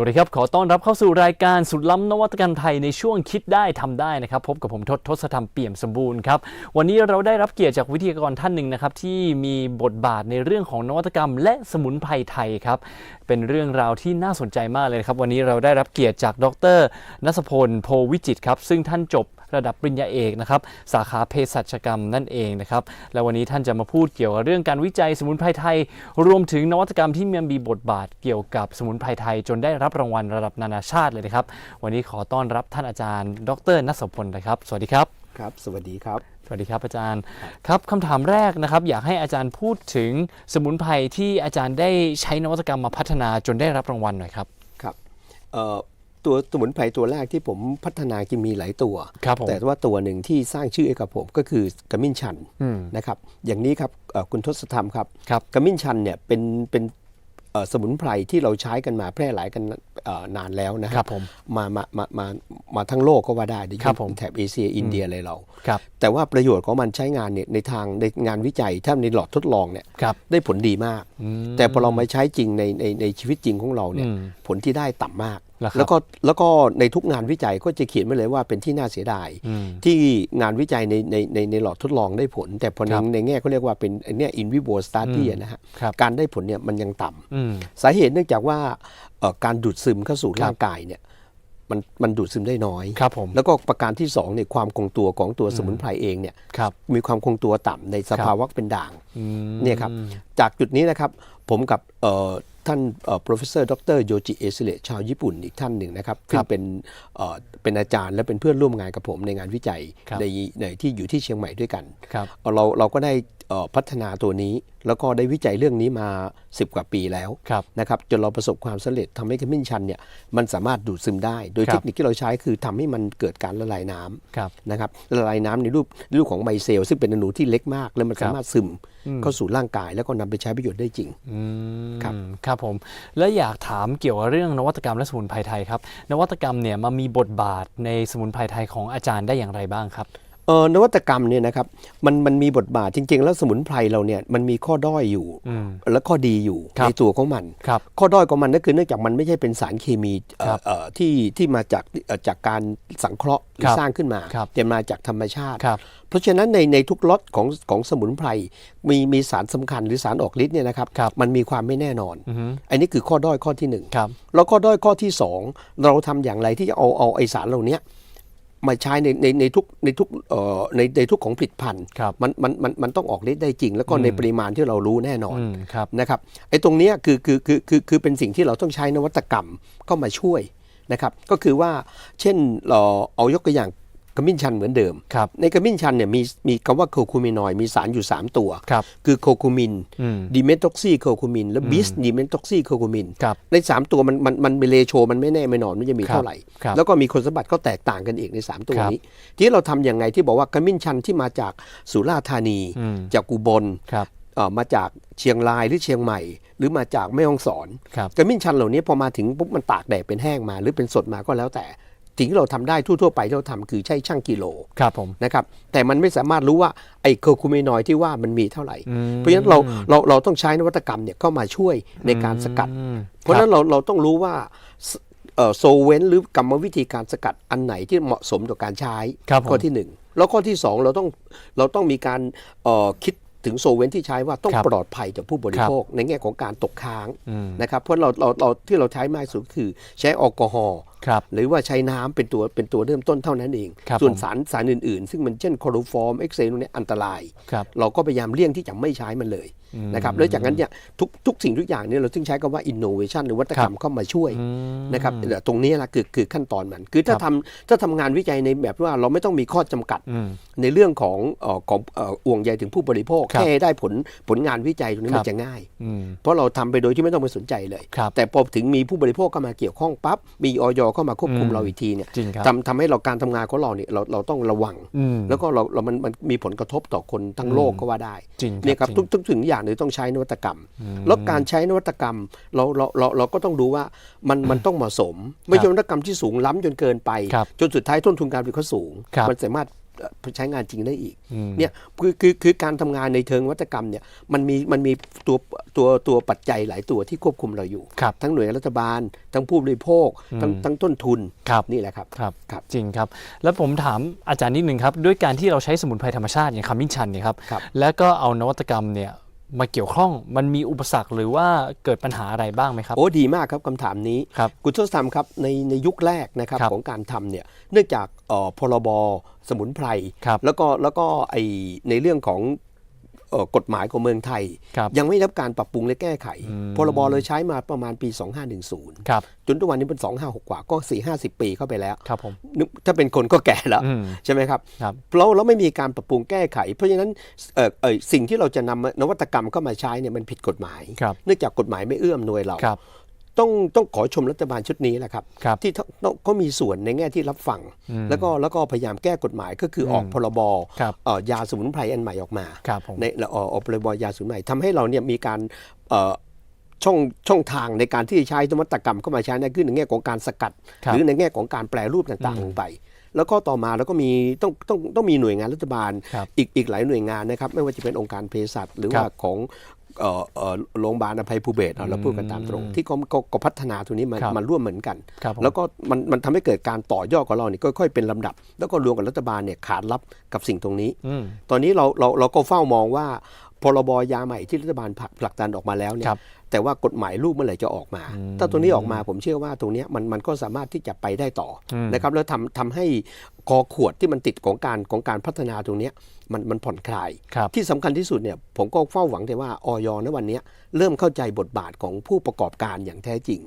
สวัสดีครับ ขอต้อนรับเข้าสู่รายการสุดล้ำนวัตกรรมไทยในช่วงคิดได้ทำได้นะครับ พบกับผมทศทศธรรมเปี่ยมสมบูรณ์ครับ วันนี้เราได้รับเกียรติจากวิทยากรท่านหนึ่งนะครับ ที่มีบทบาทในเรื่องของนวัตกรรม และสมุนไพรไทยครับ เป็นเรื่องราวที่น่าสนใจมากเลยครับ วันนี้เราได้รับเกียรติจากดรนัสพลโพวิจิตครับ ซึ่งท่านจบ ระดับปริญญาเอกนะครับสาขาเภสัชกรรมนั่นเองนะครับและวันนี้ท่านจะมาพูดเกี่ยวกับเรื่องการวิจัยสมุนไพรไทย รวมถึงนวัตกรรมที่มีบทบาทเกี่ยวกับสมุนไพรไทย จนได้รับรางวัลระดับนานาชาติเลยนะครับ วันนี้ขอต้อนรับท่านอาจารย์ ดรนัสพลนะครับ สวัสดีครับครับ สวัสดีครับสวัสดีครับอาจารย์ครับคำถามแรกนะครับ อยากให้อาจารย์พูดถึงสมุนไพรที่อาจารย์ได้ใช้นวัตกรรมมาพัฒนาจนได้รับรางวัลหน่อยครับครับเอ่อ ตัวสมุนไพรตัวแรกที่ผมพัฒนากินมีหลายตัวครับผมแต่ว่าตัวหนึ่งที่สร้างชื่อให้กับผมก็คือกระมิ้นชันอืมนะครับอย่างนี้ครับเอ่อคุณทศธรรมครับครับกระมิ้นชันเนี่ยเป็นเป็นเอ่อสมุนไพรที่เราใช้กันมาแพร่หลายกันเอ่อนานแล้วนะคครัรับบผมมามามามามาทั้งโลกก็ว่าได้โดยเฉครับพาะผมแถบเอเชียอินเดียอะไรเราครับแต่ว่าประโยชน์ของมันใช้งานเนี่ยในทางในงานวิจัยถ้าในหลอดทดลองเนี่ยครับได้ผลดีมากอืมแต่พอเรามาใช้จริงในในในชีวิตจริงของเราเนี่ยอืมผลที่ได้ต่ำมากเหรอครับ แล้วก็แล้วก็ในทุกงานวิจัยก็จะเขียนไว้เลยว่าเป็นที่น่าเสียดายอืมที่งานวิจัยในในในในหลอดทดลองได้ผล แต่พอในครับในแง่เขาเรียกว่าเป็นอันเนี้ย in vivo study อืมอะนะฮะครับการได้ผลเนี่ยมันยังต่ำอืมสาเหตุเนื่องจากว่าเอ่อการดูดซึมเข้าสู่ครับร่างกายเนี่ยมันมันดูดซึมได้น้อยครับผมแล้วก็ประการที่สองเนี่ยความคงตัวของตัวสมุนไพรเองเนี่ยครับมีความคงตัวต่ำในสภาวะเป็นด่างอืมเนี่ยครับจากจุดนี้นะครับ ผมกับเอ่อท่านเอ่อ professor ดรโยจิเอซิเลชาวญี่ปุ่นอีกท่านหนึ่งนะครับซึ่งเป็นเอ่อเป็นอาจารย์และเป็นเพื่อนร่วมงานกับผมในงานวิจัยครับในในที่อยู่ที่เชียงใหม่ด้วยกันครับเอ่อเราเราก็ได้เอ่อพัฒนาตัวนี้ แล้วก็ได้วิจัยเรื่องนี้มา 10 กว่าปีแล้วครับนะครับจนเราประสบความสำเร็จทำให้ขมิ้นชันเนี่ยมันสามารถดูดซึมได้ โดยครับเทคนิคที่เราใช้คือทำให้มันเกิดการละลายน้ำครับนะครับละลายน้ำในรูปในรูปของไมเซลซึ่งเป็นอนุที่เล็กมาก แล้วมันครับสามารถซึมเข้าสู่ร่างกายแล้วก็นำไปใช้ประโยชน์ได้จริงอืมครับครับผมแล้วอยากถามเกี่ยวกับเรื่องนวัตกรรมและสมุนไพรไทยครับ นวัตกรรมเนี่ยมามีบทบาทในสมุนไพรไทยของอาจารย์ได้อย่างไรบ้างครับ เออนวัตกรรมเนี่ยนะครับมันมันมีบทบาทจริง ๆ แล้วสมุนไพรเราเนี่ยมันมีข้อด้อยอยู่อืมและข้อดีอยู่ครับในตัวของมันครับข้อด้อยของมันก็คือเนื่องจากมันไม่ใช่เป็นสารเคมีเอ่อครับเอ่อที่ที่มาจากเอ่อจากการสังเคราะห์หรือครับสร้างขึ้นมาครับแต่มาจากธรรมชาติครับเพราะฉะนั้นในในทุกล็อตของของสมุนไพรมีมีสารสำคัญหรือสารออกฤทธิ์เนี่ยนะครับครับมันมีความไม่แน่นอนอือฮึอันนี้คือข้อด้อยข้อที่หนึ่งครับแล้วข้อด้อยข้อที่สองเราทำอย่างไรที่จะเอาเอาไอสารเหล่านี้ มาใช้ในในในทุกในทุกเอ่อในในทุกของผลิตภัณฑ์ครับมันมันมันมันต้องออกฤทธิ์ได้จริง แล้วก็ในปริมาณที่เรารู้แน่นอนอืมครับ นะครับไอ้ตรงเนี้ยคือคือคือคือคือเป็นสิ่งที่เราต้องใช้นวัตกรรมเข้ามาช่วยนะครับก็คือว่าเช่นเราเอายกตัวอย่าง ขมิ้นชันเหมือนเดิมครับในขมิ้นชันเนี่ยมีมีคำว่าโคคูมินอยด์มีสารอยู่ 3 ตัวครับคือโคคูมินอืมดิเมทอกซีโคคูมิน และบิสดิเมทอกซีโคคูมินครับใน 3 ตัวมันมันมันเป็นเรโชมันไม่แน่ไม่นอนมันจะมีเท่าไหร่ครับแล้วก็มีคุณสมบัติก็แตกต่างกันอีกใน 3 ตัวครับนี้ ที่เราทำอย่างไงที่บอกว่าขมิ้นชันที่มาจากสุราษฎร์ธานีอืมจากอุบลครับเอ่อมาจากเชียงรายหรือเชียงใหม่ หรือมาจากแม่ฮ่องสอนครับกระมิ้นชันเหล่านี้พอมาถึงปุ๊บมันตากแดดเป็นแห้งมา หรือเป็นสดมาก็แล้วแต่ สิ่งที่เราทำได้ทั่วๆไปที่เราทำคือใช้ช่างกิโลครับผมนะครับแต่มันไม่สามารถรู้ว่าไอ้เคอร์คูมินอยด์ที่ว่ามันมีเท่าไหร่อืมเพราะฉะนั้นเราเราเราต้องใช้นวัตกรรมเนี่ยเข้ามาช่วยในการสกัดอืมเพราะฉะนั้นเราเราต้องรู้ว่าโซเวนหรือกรรมวิธีการสกัดอันไหนที่เหมาะสมต่อการใช้ครับผมข้อที่หนึ่งแล้วข้อที่สองเราต้องเราต้องมีการเอ่อคิดถึงโซเวนที่ใช้ว่าต้องครับปลอดภัยต่อผู้บริโภค ในแง่ของการตกค้างอืมนะครับเพราะเราเราเราที่เราใช้มากที่สุดคือใช้แอลกอฮอล์ ครับหรือว่าใช้น้ำเป็นตัวเป็นตัวเริ่มต้นเท่านั้นเองครับส่วนผมสารสารอื่นๆ ซึ่งมันเช่นคลอโรฟอร์มเอ็กเซนเนี่ยอันตรายครับเราก็พยายามเลี่ยงที่จะไม่ใช้มันเลยอืมนะครับแล้วจากนั้นเนี่ยทุกทุกสิ่งทุกอย่างเนี่ยเราต้องใช้คำว่า innovation หรือวัตกรรมเข้ามาช่วยอืมนะครับแต่ตรงนี้แหละคือคือขั้นตอนมัน คือถ้าครับทำถ้าทำงานวิจัยในแบบว่าเราไม่ต้องมีข้อจำกัดอืมในเรื่องของเอ่อของเอ่อห่วงใยถึงผู้บริโภคครับแค่ได้ผลผลงานวิจัยตรงนี้ครัมับนจะง่ายอืมเพราะเราทำไปโดยที่ไม่ต้องไปสนใจเลยครับแต่พอถึงมีผู้บริโภคเข้ามาเกี่ยวข้องปั๊บมีออยเข้ามาควบคุมอืมเราอีกทีเนี่ยจริงครับทำทำให้เราการทำงานของเราเนี่ยเราเราต้องระวังอืมแล้วก็เราเรามันมันมีผลกระทบต่อคนทั้งโลกก็ว่าได้จริงเนี่ยครับจงทุกทุกสิ่งทุกอย่างเลยต้องใช้นวัตกรรม แล้วการใช้นวัตกรรมเราเราเราเราก็ต้องดูว่ามันมันต้องเหมาะสม ไม่ใช่นวัตกรรมที่สูงล้ำจนเกินไปครับจนสุดท้ายต้นทุนการผลิตเขาสูงครับมันสามารถเอ่อ ใช้งานจริงได้อีกอืมเนี่ยคือคือคือการทำงานในเชิงนวัตกรรมเนี่ยมันมีมันมีตัวตัวตัวปัจจัยหลายตัวที่ควบคุมเราอยู่ครับทั้งหน่วยงานรัฐบาล ทั้งผู้บริโภค ทั้งอืมทั้งต้นทุนครับนี่แหละครับครับครับจริงครับ แล้วผมถามอาจารย์นิดนึงครับ ด้วยการที่เราใช้สมุนไพรธรรมชาติอย่างขมิ้นชันเนี่ยครับครับแล้วก็เอานวัตกรรมเนี่ย มาเกี่ยวข้องมันมีอุปสรรคหรือว่าเกิดปัญหาอะไรบ้างไหมครับ โอ้ดีมากครับคำถามนี้ครับคุณทศธรรมครับในในยุคแรกนะครับครับของการทำเนี่ยเนื่องจากเอ่อพรบสมุนไพรครับแล้วก็แล้วก็ไอในเรื่องของเอ่อ กฎหมายของเมืองไทยครับยังไม่ได้รับการปรับปรุงและแก้ไขอืมพรบเลยใช้มาประมาณปี 2510ครับจนทุกวันนี้เป็น 256 กว่าก็ 4-50 ปีเข้าไปแล้วครับผมนึกถ้าเป็นคนก็แก่แล้วอืมใช่ไหมครับครับเราเราไม่มีการปรับปรุงแก้ไข เพราะฉะนั้นเอ่อเอ่อสิ่งที่เราจะนำนวัตกรรมเข้ามาใช้เนี่ยมันผิดกฎหมายครับเนื่องจากกฎหมายไม่เอื้อมหน่วยเราครับ ต้องต้องขอชมรัฐบาลชุดนี้แหละครับครับที่เขาเขามีส่วนในแง่ที่รับฟังอืมแล้วก็แล้วก็พยายามแก้กฎหมายก็คือออกอืมพรบครับเอ่อยาสมุนไพรอันใหม่ออกมาครับผมในเอ่อออกพรบยาสมุนไพรทำให้เราเนี่ยมีการเอ่อช่องช่องทางในการที่จะใช้นวัตกรรมเข้ามาใช้ในขึ้นในแง่ของการสกัดครับหรือในแง่ของการแปลรูปต่างอืมๆลงไปแล้วก็ต่อมาแล้วก็มีต้องต้องต้องมีหน่วยงานรัฐบาลครับอีกอีกหลายหน่วยงานนะครับ ไม่ว่าจะเป็นองค์การเภสัชหรือครับว่าของเอ่อเอ่อ โรงพยาบาลอภัยภูเบศรเอาเราพูดกันตามตรง ที่เขาเขาเขาพัฒนาตรงนี้มาครับมาร่วมเหมือนกันครับผมแล้วก็มันมันทำให้เกิดการต่อยอดของเราเนี่ยค่อยๆเป็นลำดับ แล้วก็รวมกับรัฐบาลเนี่ยขาดรับกับสิ่งตรงนี้อืมตอนนี้เราเราเราก็เฝ้ามองว่าพรบยาใหม่ที่รัฐบาลผลักผลักดันออกมาแล้วเนี่ครัยบแต่ว่ากฎหมายลูกเมื่อไหร่จะออกมาอืมถ้าตัวนี้ออกมาผมเชื่อว่าตรงเนี้ยมันมันก็สามารถที่จะไปได้ต่ออมนะครับแล้วทำทำให้ คอขวดที่มันติดของการของการพัฒนาตรงเนี้ยมันมันผ่อนคลายครับที่สำคัญที่สุดเนี่ยผมก็เฝ้าหวังแต่ว่าออยในวันเนี้ยเริ่มเข้าใจบทบาทของผู้ประกอบการอย่างแท้จริง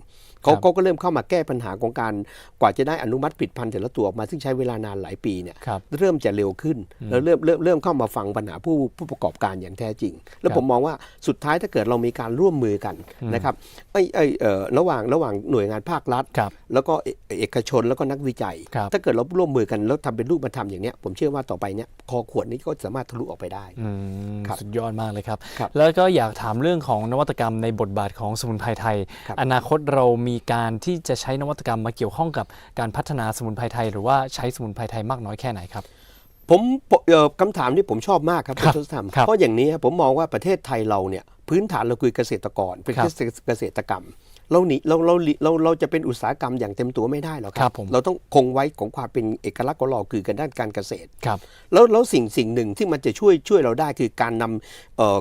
เขาครับเขาก็เริ่มเข้ามาแก้ปัญหาของการกว่าจะได้อนุมัติผลิดพันธุ์แต่ละตัวออกมาซึ่งใช้เวลานานหลายปีเนี่ยครับเริ่มจะเร็วขึ้นแล้วเริ่มเริ่มเริ่มเข้ามาฟังปัญหาผู้ผู้ประกอบการอย่างแท้จริง แล้ครัวบผมมองว่าสุดท้ายถ้าเกิดเรามีการร่วมมือกันนะครับไอ้ไอ้เอ่อระหว่างระหว่างหน่วยงานภาครัฐครับแล้วก็เอเอกชนแล้วก็นักวิจัยครับถ้าเกิดเราร่วมมือกันแล้วทำเป็นรูปธรรมอย่างเนี้ยผมเชื่อว่าต่อไปเนี้ยคอขวดนี้ก็สามารถทะลุออกไปได้อืมครับสุดยอดมากเลยครับครับ แล้วก็อยากถามเรื่องของนวัตกรรมในบทบาทของสมุนไพรไทยครับอนาคตเรามีการที่จะใช้นวัตกรรมมาเกี่ยวข้องกับการพัฒนาสมุนไพรไทย หรือว่าใช้สมุนไพรไทยมากน้อยแค่ไหนครับผมเอ่อคำถามนี้ผมชอบมากครับครับคุณทศธรรมครับเพราะอย่างนี้ครับผมมองว่าประเทศไทยเราเนี่ยพื้นฐานเราคือเกษตรกรเป็นครับเกษตรกรรม เราหนีเราเราเราเราจะเป็นอุตสาหกรรมอย่างเต็มตัวไม่ได้หรอกคครัรับบผมเราต้องคงไว้ของความเป็นเอกลักษณ์ของเราคือกันด้านการเกษตรครับแล้วแล้วสิ่งสิ่งหนึ่งที่มันจะช่วยช่วยเราได้คือการนำเอ่อ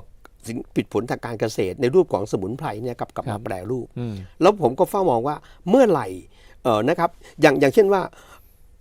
สิ่งปิดผลทางการเกษตรในรูปของสมุนไพรเนี่ยกลับกลับครัมาบแปรรูปอืมแล้วผมก็เฝ้ามองว่าเมื่อไหร่เออนะครับอย่างอย่างเช่นว่า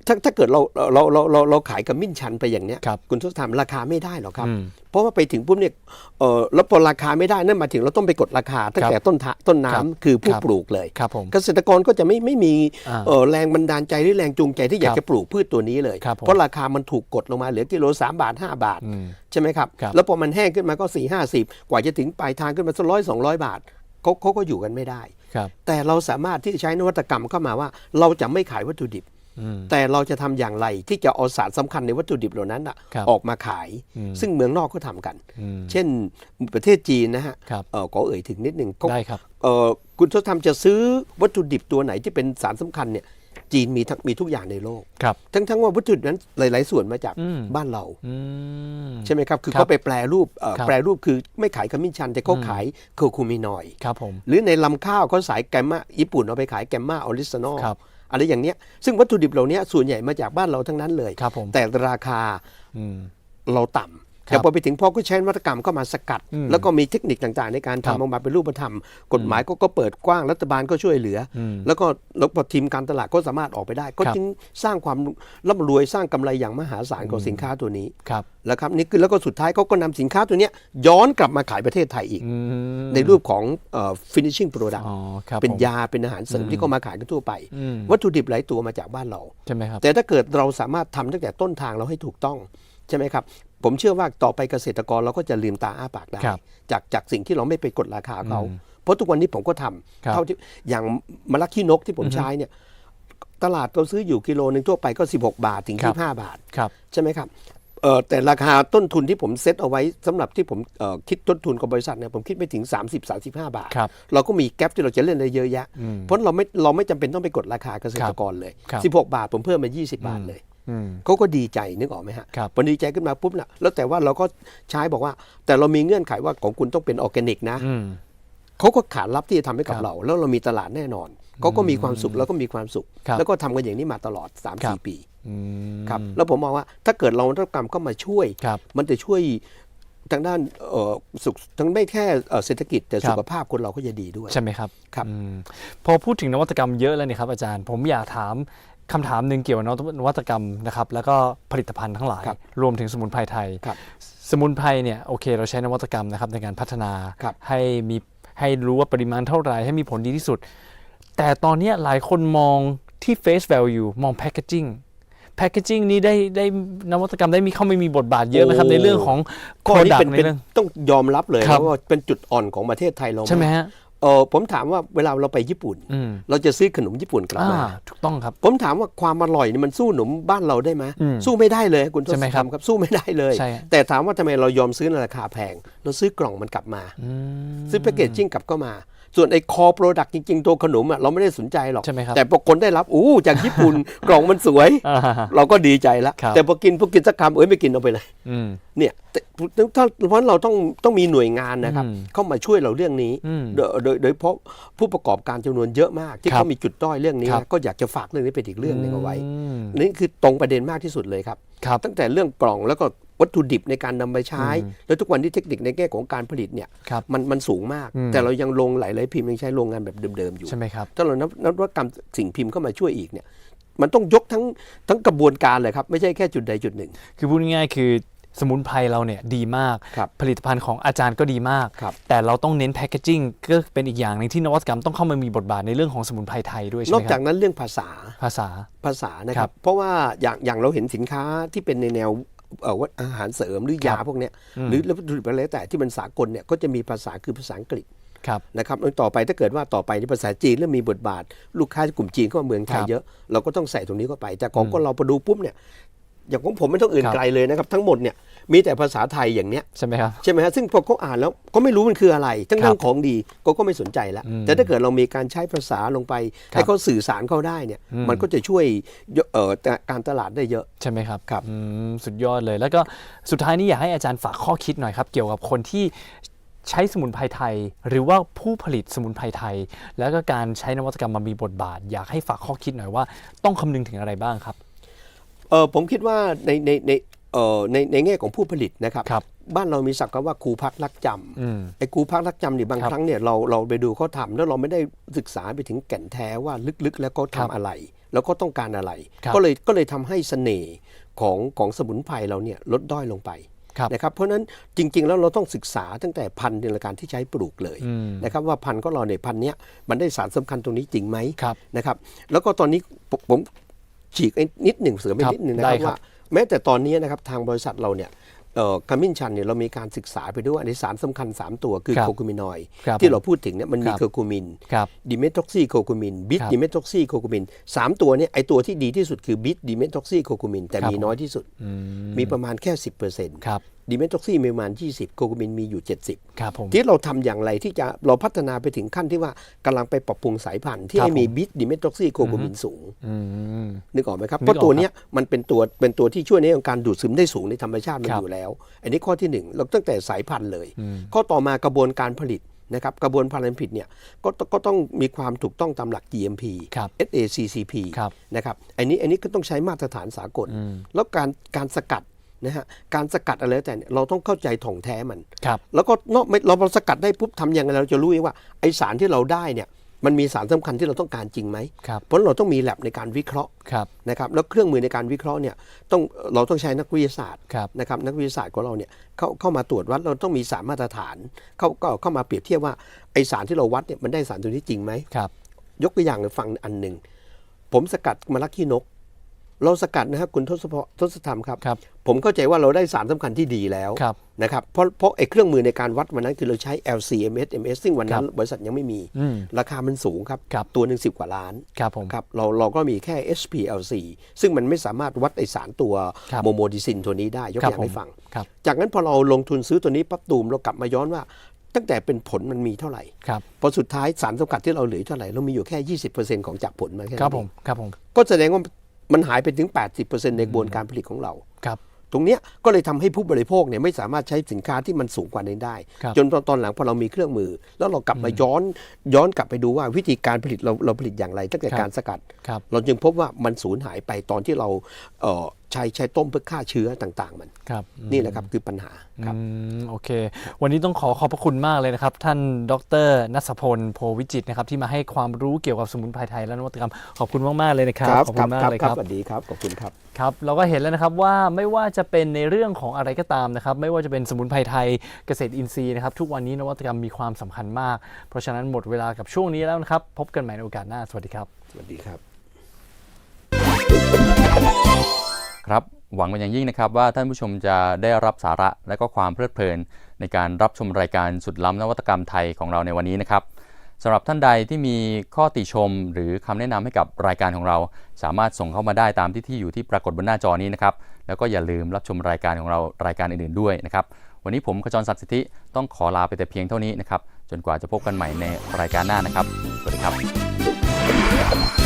ถ้าถ้าเกิดเราเราเราเราเราขายกับมิ้นชันไปอย่างเนี้ยครับคุณทศธรรมราคาไม่ได้หรอกครับอืมเพราะว่าไปถึงปุ๊บเนี่ยเออแล้วพอราคาไม่ได้นั่นหมายถึงเราต้องไปกดราคาตั้งแต่ต้นทะต้นน้ำครับคือผู้ครับปลูกเลยครับผมเกษตรกรก็จะไม่ไม่มีอ่าเอ่อแรงบันดาลใจหรือแรงจูงใจที่อยาคกรับจะปลูกพืชตัวนี้เลยครับผมเพราะราคามันถูกกดลงมาเหลือกิโลสามบาท5บาทอืมใช่ไหมครับครับแล้วพอมันแห้งขึ้นมาก็4 5 0กว่าจะถึงปลายทางขึ้นมาสักร้อยสองร้อยบาทเขาเขาก็อยู่กันไม่ได้ครับแต่เราสามารถที่จะใช้นวัตกรรมเข้ามาว่า เราจะไม่ขายวัตถุดิบอืม แต่เราจะทำอย่างไรที่จะเอาสารสำคัญในวัตถุดิบเหล่านั้นอะครับออกมาขายอืมซึ่งเมืองนอกก็ทำกันอืมเช่นประเทศจีนนะฮะครับเอ่อขอเอ่ยถึงนิดหนึ่งเขาได้ครับเอ่อคุณทศธรรมจะซื้อวัตถุดิบตัวไหนที่เป็นสารสำคัญเนี่ยจีนมีทั้งมีทุกอย่างในโลกครับทั้งทั้งว่าวัตถุดิบนั้นหลาย ๆ ส่วนมาจากอืมบ้านเราอืมใช่ไหมครับ คือครับเขาไปแปลรูปเอ่อครับแปลรูปคือไม่ขายขมิ้นชัน แต่เขาขายโคคูมินอยด์ครับผมหรือในลำข้าวเขาสายแกมมาญี่ปุ่นเอาไปขายแกมมาออริจิน อลครับอะไรอย่างเนี้ยซึ่งวัตถุดิบเหล่านี้ส่วนใหญ่มาจากบ้านเราทั้งนั้นเลย ครับผมแต่ราคาอืมเราต่ำ ครับแต่พอไปถึงพอก็ใช้นวัตกรรมเข้ามาสกัดอืมแล้วก็มีเทคนิคต่างๆ ในการครับทำออกมาเป็นรูปธรรม กฎหมายก็ก็เปิดกว้างรัฐบาลก็ช่วยเหลืออมแล้วก็แล้วพอทีมการตลาดก็สามารถออกไปได้ ก็ครับจึงสร้างความร่ำรวยสร้างกำไรอย่างมหาศาลของสินค้าตัวนี้ครับแล้วครับนี่คือแล้วก็สุดท้ายเขาก็นำสินค้าตัวเนี้ยย้อนกลับมาขายประเทศไทยอีกอืมในรูปของเอ่อ finishing product อ๋อครับเป็นผมยาเป็นอาหารเสริมที่เขามาขายกันทั่วไปอืมวัตถุดิบหลายตัวมาจากบ้านเราใช่ไหมครับแต่ถ้าเกิดเราสามารถทำตั้งแต่ต้นทางเราให้ถูกต้องใช่ไหมครับ ผมเชื่อว่าต่อไปเกษตรกรเราก็จะลืมตาอ้าปากได้ครับจากจากสิ่งที่เราไม่ไปกดราคาเขาอืมเพราะทุกวันนี้ผมก็ทำครับเท่าที่อย่างมะลักขี้นกที่ผมใช้เนี่ยตลาดเราซื้ออยู่กิโลหนึ่งทั่วไปก็ 16 บาทถึงครับ25บาทครับใช่ไหมครับเอ่อแต่ราคาต้นทุนที่ผมเซ็ตเอาไว้สำหรับที่ผมเอ่อคิดต้นทุนกับบริษัทเนี่ยผมคิดไม่ถึง 30-35 บาทครับเราก็มีแกลบที่เราจะเล่นได้เยอะแยะอืมเพราะเราไม่เราไม่จำเป็นต้องไปกดราคาเกษตรกรเลยครับ16 บาทผมเพิ่มมา 20 บาทเลยอืม เขาก็ดีใจนึกออกไหมฮะครับพอดีใจขึ้นมาปุ๊บนะแล้วแต่ว่าเราก็ใช้บอกว่า แต่เรามีเงื่อนไขว่าของคุณต้องเป็นออร์แกนิกนะอืมเขาก็ขานรับที่จะทำให้กับครับเรา แล้วเรามีตลาดแน่นอนเขาก็มีความสุขแล้วก็มีความสุขครับแล้วก็ทำกันอย่างนี้มาตลอดครับ3-4 ปีอืมครับแล้วผมมองว่าถ้าเกิดเรานวัตกรรมเข้ามาช่วยครับมันจะช่วยทางด้านเอ่อสุขทั้งไม่แค่เอ่อเศรษฐกิจแต่ครับสุขภาพคนเราก็จะดีด้วย ใช่ไหมครับครับอืมพอพูดถึงนวัตกรรมเยอะแล้วเนี่ยครับอาจารย์ ผมอยากถาม คำถามหนึ่งเกี่ยวกับนวัตกรรมนะครับแล้วก็ผลิตภัณฑ์ทั้งหลายครับรวมถึงสมุนไพรไทยครับสมุนไพรเนี่ยโอเค เราใช้นวัตกรรมนะครับในการพัฒนาครับให้มีให้รู้ว่าปริมาณเท่าไหร่ให้มีผลดีที่สุด แต่ตอนเนี้ยหลายคนมองที่ face value มอง packaging packaging นี้ได้ได้นวัตกรรมได้มีเข้าไม่มีบทบาทเยอะไหมครับโอ้ในเรื่องของข้อนี้ product เป็นในเป็นเรื่องต้องยอมรับเลยครันะบว่าเป็นจุดอ่อนของประเทศไทยเราใช่ไหมากฮะ เออผมถามว่าเวลาเราไปญี่ปุ่น อืมเราจะซื้อขนมญี่ปุ่นกลับอ่ามา ถูกต้องครับ ผมถามว่าความอร่อยนี่มันสู้ขนมบ้านเราได้ไหมอืมสู้ไม่ได้เลยคุณทศใช่ไหมครับครับสู้ไม่ได้เลย ใช่ฮะแต่ถามว่าทำไมเรายอมซื้อในราคาแพง เราซื้อกล่องมันกลับมา อืม ซื้อแพคเกจจิ้งกลับก็มา ส่วนไอ้คอโปรดักต์จริง ๆ ตัวขนมอะเราไม่ได้สนใจหรอก ใช่ไหมครับแต่พอคนได้รับอู้จากญี่ปุ่น กล่องมันสวย อ่าเราก็ดีใจแล้วครับ แต่พอกินพอกินสักคำเอ้ยไม่กินเอาไปเลย อืม เนี่ยแต่ถ้าเพราะเราต้องต้องมีหน่วยงานนะครับ อืมเข้ามาช่วยเราเรื่องนี้ อืมโดยโดยโดยเฉพาะผู้ประกอบการจำนวนเยอะมาก ที่ครับเขามีจุดด้อยเรื่องนี้ ครับนะก็อยากจะฝากเรื่องนี้เป็นอีกเรื่องหนึ่งเอาไว้ มนี่คือตรงประเด็นมากที่สุดเลยครับ ครับ ตั้งแต่เรื่องกล่องแล้วก็ วัตถุดิบในการนำไปใช้อืมแล้วทุกวันที่เทคนิคในแง่ของการผลิตเนี่ยครับมันมันสูงมากอืมแต่เรายังลงหลายๆพิมพ์ยังใช้โรงงานแบบเดิมๆอยู่ใช่ไหมครับถ้าเรานับนวัตกรรมสิ่งพิมพ์เข้ามาช่วยอีกเนี่ยมันต้องยกทั้งทั้งกระบวนการเลยครับ ไม่ใช่แค่จุดใดจุดหนึ่ง คือพูดง่ายๆคือสมุนไพรเราเนี่ยดีมากครับผลิตภัณฑ์ของอาจารย์ก็ดีมากครับแต่เราต้องเน้นแพคเกจิ้งก็เป็นอีกอย่างหนึ่งที่นวัตกรรมต้องเข้ามามีบทบาทในเรื่องของสมุนไพรไทยด้วยใช่นไหอมกคจารักบนั้นเรื่องภาษาภาษาภาษานะคครัรับบเพราะว่าอย่างอย่างเราเห็นสินค้าที่เป็นในแนวเอ่อ ว่าอาหารเสริมหรือยาครับพวกเนี้ยอืมหรือวัตถุดิบอะไรแต่ที่มันสากลเนี่ยก็จะมีภาษาคือภาษาอังกฤษครับนะครับแล้วต่อไปถ้าเกิดว่าต่อไปในภาษาจีนเริ่มมีบทบาท ลูกค้ากลุ่มจีนเข้ามาเมืองไทยครับเยอะเราก็ต้องใส่ตรงนี้เข้าไป แต่ของอืมก็เราไปดูปุ๊บเนี่ยอย่างของผมไม่ต้องอื่นครับไกลเลยนะครับ ทั้งหมดเนี่ย มีแต่ภาษาไทยอย่างเนี้ยใช่ไหมครับ ใช่ไหมฮะซึ่งพอเขาอ่านแล้วก็ไม่รู้มันคืออะไรทั้งครัทั้บงของดีก็ก็ไม่สนใจแล้วอืมแต่ถ้าเกิดเรามีการใช้ภาษาลงไปครับให้เขาสื่อสารเข้าได้เนี่ยอืมมันก็จะช่วยเอ่อการตลาดได้เยอะ ใช่ไหมครับครับอืมสุดยอดเลย แล้วก็สุดท้ายนี้อยากให้อาจารย์ฝากข้อคิดหน่อยครับ เกี่ยวกับคนที่ใช้สมุนไพรไทย หรือว่าผู้ผลิตสมุนไพรไทย แล้วก็การใช้นวัตกรรมมามีบทบาท อยากให้ฝากข้อคิดหน่อยว่า ต้องคำนึงถึงอะไรบ้างครับเออผมคิดว่าในในในเอ่อ ในในแง่ของผู้ผลิตนะครับครับบ้านเรามีศัพท์คำว่าครูพักรักจำอืมไอ้ครูพักรักจำนี่บางครับครั้งเนี่ยเราเราไปดูเขาทำแล้วเราไม่ได้ศึกษาไปถึงแก่นแท้ว่าลึกๆ แล้วเขาครับทำอะไร แล้วก็ต้องการอะไรครับก็เลยก็เลยทำให้เสน่ห์ของของสมุนไพรเราเนี่ยลดด้อยลงไปครับนะครับเพราะฉะนั้นจริง ๆ แล้วเราต้องศึกษาตั้งแต่พันธุ์ในการที่ใช้ปลูกเลยอืมนะครับว่าพันธุ์ของเราในยพันธุ์เนี้ยมันได้สารสำคัญตรงนี้จริงไหมครับนะครับ แล้วก็ตอนนี้ผมผมฉีกไอ้นิดหนึ่งเสริมไปครับนิดหนึ่งนะได้ครับครับว่า แม้แต่ตอนนี้นะครับทางบริษัทเราเนี่ยเอ่อขมิ้นชันเนี่ยเรามีการศึกษาไปด้วยว่าในสารสำคัญ 3 ตัวคือครับโคคูมินอยด์ครับที่เราพูดถึงเนี่ยมันมีครับเคอร์คูมินครับดิเมทอกซีโคคูมินบิทครับดิเมทอกซีโคคูมินสามตัวเนี่ยไอตัวที่ดีที่สุดคือบิทดิเมทอกซีโคคูมินแต่ครับมีน้อยที่สุดอืมมีประมาณแค่ 10%ครับ ดิเมทอกซีมีประมาณ 20 โคคูมินมีอยู่ 70 ครับผม ที่เราทำอย่างไรที่จะเราพัฒนาไปถึงขั้นที่ว่ากำลังไปปรับปรุงสายพันธุ์ที่ครับให้มีผมบิทดิเมทอกซีโคคูมินสูงอืมนึกออกไหมครับนึกเพราะออกตัวเนี้ยมันเป็นตัวเป็นตัวที่ช่วยในเรื่องการดูดซึมได้สูงในธรรมชาติมันครับอยู่แล้ว อันนี้ข้อที่หนึ่งเราตั้งแต่สายพันธุ์เลยอืมข้อต่อมากระบวนการผลิตนะครับกระบวนการผลิตเนี่ยก็ก็ต้องมีความถูกต้องตามหลัก GMP ครับ SACCP ครับนะครับอันนี้อันนี้ก็ต้องใช้มาตรฐานสากลอืมแล้วการการสกัด นะฮะการสกัดอะไรแล้วแต่เนี่ยเราต้องเข้าใจถ่องแท้มันครับแล้วก็นอกไม่เราสกัดได้ปุ๊บทำยังไงเราจะรู้เองว่าไอสารที่เราได้เนี่ยมันมีสารสำคัญที่เราต้องการจริงไหม ครับเพราะเราต้องมีแลบในการวิเคราะห์ครับนะครับแล้วเครื่องมือในการวิเคราะห์เนี่ยต้องเราต้องใช้นักวิทยาศาสตร์ครับนะครับนักวิทยาศาสตร์ของเราเนี่ยเข้าเข้ามาตรวจวัดเราต้องมีสารมาตรฐาน เข้าก็เข้ามาเปรียบเทียบว่าไอสารที่เราวัดเนี่ยมันได้สารตัวนี้จริงไหมครับยกตัวอย่างให้ฟังอันหนึ่งผมสกัดมะลักขี้นก เราสกัดนะครับคุณทศพทศธรรมครับ ครับ ผมเข้าใจว่าเราได้สารสำคัญที่ดีแล้วครับ นะครับเพราะเพราะไอ้เครื่องมือในการวัดวันนั้นคือเราใช้ LCMS MS ซึ่งวันนั้นครับบริษัทยังไม่มี อืม ราคามันสูงครับ ครับ ตัวหนึ่งสิบกว่าล้านครับผม ครับเราเราก็มีแค่ HPLC ซึ่งมันไม่สามารถวัดไอสารตัวครับโมโมดิซินตัวนี้ได้ยกครัตัวอย่างผม ให้ฟัง ครับ จากนั้นพอเราลงทุนซื้อตัวนี้ปั๊บตูมเรากลับมาย้อนว่า ตั้งแต่เป็นผลมันมีเท่าไหร่ ครับ พอสุดท้ายสารสกัดที่เราเหลือเท่าไหร่เรามีอยู่แค่ 20%ของจากผลมาแค่ครับนั้นผม ครับผม ก็แสดงว่า มันหายไปถึง 80%ในกระบวนการผลิตของเราครับตรงเนี้ยก็เลยทำให้ผู้บริโภคเนี่ยไม่สามารถใช้สินค้าที่มันสูงกว่านี้ได้ครับจนตอนตอนหลังพอเรามีเครื่องมือ แล้วเรากลับมาย้อนย้อนกลับไปดูว่าวิธีการผลิตเราเราผลิตอย่างไรตั้งแต่ครับการสกัดครับเราจึงพบว่ามันสูญหายไปตอนที่เราเอ่อ ใช้ใช้ต้มเพื่อฆ่าเชื้อต่างๆ มันครับนี่แหละครับคือปัญหาครับอืมโอเค วันนี้ต้องขอขอบพระคุณมากเลยนะครับ ท่านดรนัสพลโพวิจิตรนะครับที่มาให้ความรู้เกี่ยวกับสมุนไพรไทยและนวัตกรรมขอบคุณมากๆเลยนะครับขอบคุณมากเลยครับสวัสดีครับขอบคุณครับครับเราก็เห็นแล้วนะครับว่าไม่ว่าจะเป็นในเรื่องของอะไรก็ตามนะครับ ไม่ว่าจะเป็นสมุนไพรไทยเกษตรอินทรีย์นะครับ ทุกวันนี้นวัตกรรมมีความสำคัญมาก เพราะฉะนั้นหมดเวลากับช่วงนี้แล้วนะครับ พบกันใหม่ในโอกาสหน้า สวัสดีครับ สวัสดีครับ ครับหวังเป็นอย่างยิ่งนะครับว่าท่านผู้ชมจะได้รับสาระและก็ความเพลิดเพลิน ในการรับชมรายการสุดล้ำนวัตกรรมไทยของเราในวันนี้นะครับสำหรับท่านใดที่มีข้อติชม หรือคำแนะนำให้กับรายการของเรา สามารถส่งเข้ามาได้ตามที่ที่อยู่ที่ปรากฏบนหน้าจอนี้นะครับแล้วก็อย่าลืมรับชมรายการของเรารายการอื่นๆด้วยนะครับวันนี้ผมขจรศักดิ์สิทธิต้องขอลาไปแต่เพียงเท่านี้นะครับจนกว่าจะพบกันใหม่ในรายการหน้านะครับ สวัสดีครับ